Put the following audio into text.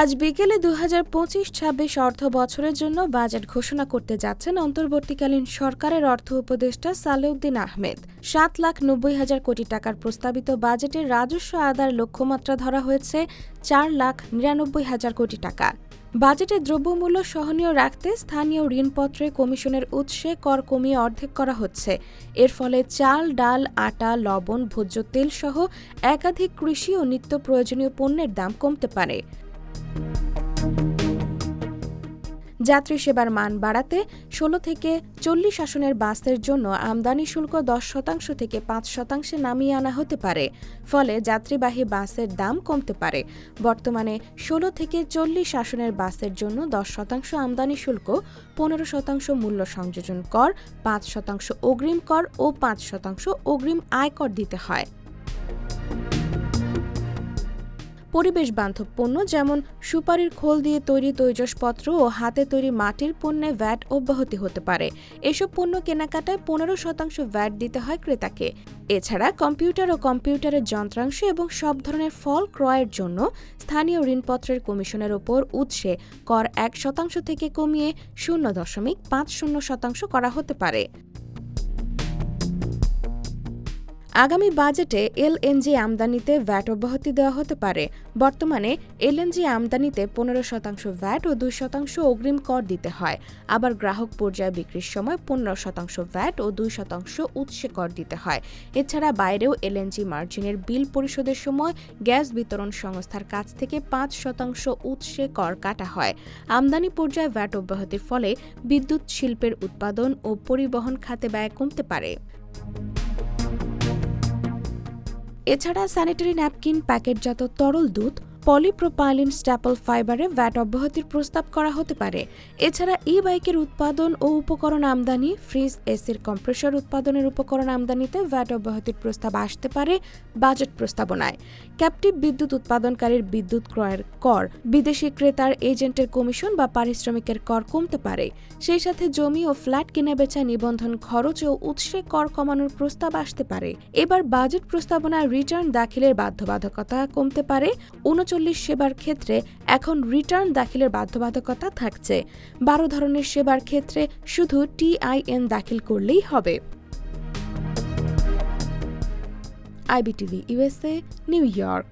আজ বিকেলে দু হাজার পঁচিশ ছাব্বিশ অর্থ বছরের জন্য বাজেট ঘোষণা করতে যাচ্ছেন অন্তর্বর্তীকালীন সরকারের অর্থ উপদেষ্টা সালেউদ্দিন আহমেদ। সাত লাখ নব্বই হাজার কোটি টাকার প্রস্তাবিত বাজেটের রাজস্ব আদার লক্ষ্যমাত্রা ধরা হয়েছে চার লাখ নিরানব্বই হাজার কোটি টাকা। বাজেটে দ্রব্যমূল্য সহনীয় রাখতে স্থানীয় ঋণপত্রে কমিশনের উৎসে কর কমিয়ে অর্ধেক করা হচ্ছে। এর ফলে চাল, ডাল, আটা, লবণ, ভোজ্য তেল সহ একাধিক কৃষি ও নিত্য প্রয়োজনীয় পণ্যের দাম কমতে পারে। যাত্রী সেবার মান বাড়াতে ষোলো থেকে চল্লিশ আসনের বাসের জন্য আমদানি শুল্ক দশ শতাংশ থেকে পাঁচ শতাংশে নামিয়ে আনা হতে পারে। ফলে যাত্রীবাহী বাসের দাম কমতে পারে। বর্তমানে ষোলো থেকে চল্লিশ আসনের বাসের জন্য দশ শতাংশ আমদানি শুল্ক, পনেরো শতাংশ মূল্য সংযোজন কর, পাঁচ শতাংশ অগ্রিম কর ও পাঁচ শতাংশ অগ্রিম আয়কর দিতে হয়। পরিবেশ বান্ধব পণ্য যেমন সুপারির খোল দিয়ে তৈরি তৈজসপত্র ও হাতে তৈরি মাটির পণ্যে ভ্যাট অব্যাহতি হতে পারে। এসব পণ্য কেনাকাটায় পনেরো শতাংশ ভ্যাট দিতে হয় ক্রেতাকে। এছাড়া কম্পিউটার ও কম্পিউটারের যন্ত্রাংশ এবং সব ধরনের ফল ক্রয়ের জন্য স্থানীয় ঋণপত্রের কমিশনের ওপর উৎসে কর এক শতাংশ থেকে কমিয়ে শূন্য দশমিক পাঁচ শূন্য শতাংশ করা হতে পারে। আগামী বাজেটে এলএনজি আমদানিতে ভ্যাট অব্যাহতি দেওয়া হতে পারে। বর্তমানে এলএনজি আমদানিতে পনেরো শতাংশ ভ্যাট ও দুই শতাংশ অগ্রিম কর দিতে হয়। আবার গ্রাহক পর্যায়ে বিক্রির সময় পনেরো শতাংশ ভ্যাট ও দুই শতাংশ উৎসে কর দিতে হয়। এছাড়া বাইরেও এলএনজি মার্জিনের বিল পরিশোধের সময় গ্যাস বিতরণ সংস্থার কাছ থেকে পাঁচ শতাংশ উৎসে কর কাটা হয়। আমদানি পর্যায়ে ভ্যাট অব্যাহতির ফলে বিদ্যুৎ, শিল্পের উৎপাদন ও পরিবহন খাতে ব্যয় কমতে পারে। এছাড়া স্যানিটারি ন্যাপকিন প্যাকেটজাত তরল দুধ পলিপ্রোপাইলিন স্ট্যাপল ফাইবারে ভ্যাট অব্যাহতির প্রস্তাব করা হতে পারে। এছাড়া ই বাইকের উৎপাদন ও উপকরণ আমদানি ফ্রিজ এসির কম্প্রেসর উৎপাদনের উপকরণ আমদানিতে ভ্যাট অব্যাহতির প্রস্তাব আসতে পারে বাজেট প্রস্তাবনায়। ক্যাপটিভ বিদ্যুৎ উৎপাদনকারীর বিদ্যুৎ ক্রয়ের কর বিদেশি ক্রেতার এজেন্টের কমিশন বা পারিশ্রমিকের কর কমতে পারে। সেই সাথে জমি ও ফ্ল্যাট কেনাবেচা নিবন্ধন খরচ ও উৎসে কর কমানোর প্রস্তাব আসতে পারে। এবার বাজেট প্রস্তাবনায় রিটার্ন দাখিলের বাধ্যবাধকতা কমতে পারে। উনচল্লিশ সেবার ক্ষেত্রে এখন রিটার্ন দাখিলের বাধ্যবাধকতা থাকছে। বারো ধরনের সেবার ক্ষেত্রে শুধু টিআইএন দাখিল করলেই হবে। IBTV USA New York.